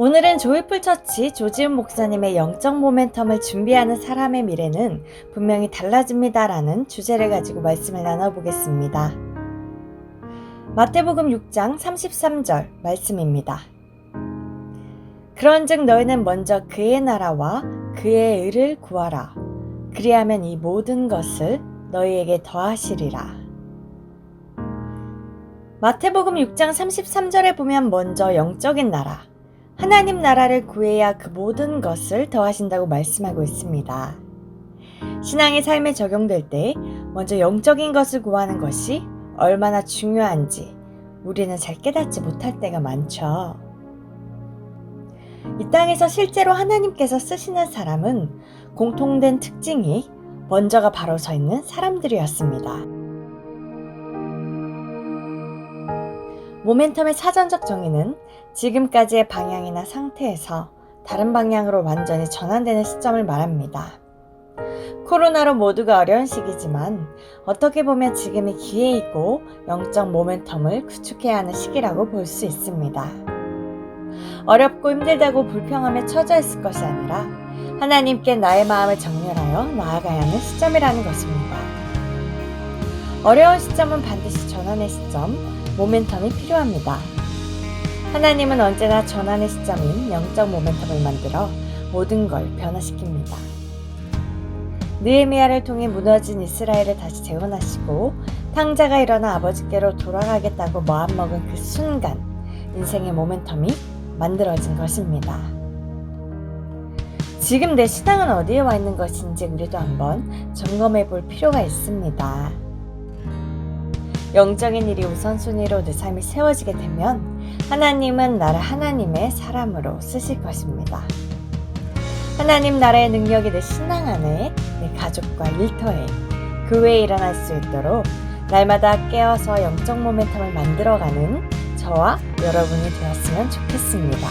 오늘은 조이풀 처치 조지훈 목사님의 영적 모멘텀을 준비하는 사람의 미래는 분명히 달라집니다라는 주제를 가지고 말씀을 나눠보겠습니다. 마태복음 6장 33절 말씀입니다. 그런즉 너희는 먼저 그의 나라와 그의 의를 구하라. 그리하면 이 모든 것을 너희에게 더하시리라. 마태복음 6장 33절에 보면 먼저 영적인 나라, 하나님 나라를 구해야 그 모든 것을 더하신다고 말씀하고 있습니다. 신앙의 삶에 적용될 때 먼저 영적인 것을 구하는 것이 얼마나 중요한지 우리는 잘 깨닫지 못할 때가 많죠. 이 땅에서 실제로 하나님께서 쓰시는 사람은 공통된 특징이 먼저가 바로 서 있는 사람들이었습니다. 모멘텀의 사전적 정의는 지금까지의 방향이나 상태에서 다른 방향으로 완전히 전환되는 시점을 말합니다. 코로나로 모두가 어려운 시기지만 어떻게 보면 지금이 기회이고 영적 모멘텀을 구축해야 하는 시기라고 볼 수 있습니다. 어렵고 힘들다고 불평함에 처져 있을 것이 아니라 하나님께 나의 마음을 정렬하여 나아가야 하는 시점이라는 것입니다. 어려운 시점은 반드시 전환의 시점, 모멘텀이 필요합니다. 하나님은 언제나 전환의 시점인 영적 모멘텀을 만들어 모든 걸 변화시킵니다. 느헤미야를 통해 무너진 이스라엘을 다시 재건하시고 탕자가 일어나 아버지께로 돌아가겠다고 마음먹은 그 순간 인생의 모멘텀이 만들어진 것입니다. 지금 내 신앙은 어디에 와 있는 것인지 우리도 한번 점검해 볼 필요가 있습니다. 영적인 일이 우선순위로 내 삶이 세워지게 되면 하나님은 나를 하나님의 사람으로 쓰실 것입니다. 하나님 나라의 능력이 내 신앙 안에 내 가족과 일터에 그 외에 일어날 수 있도록 날마다 깨어서 영적 모멘텀을 만들어가는 저와 여러분이 되었으면 좋겠습니다.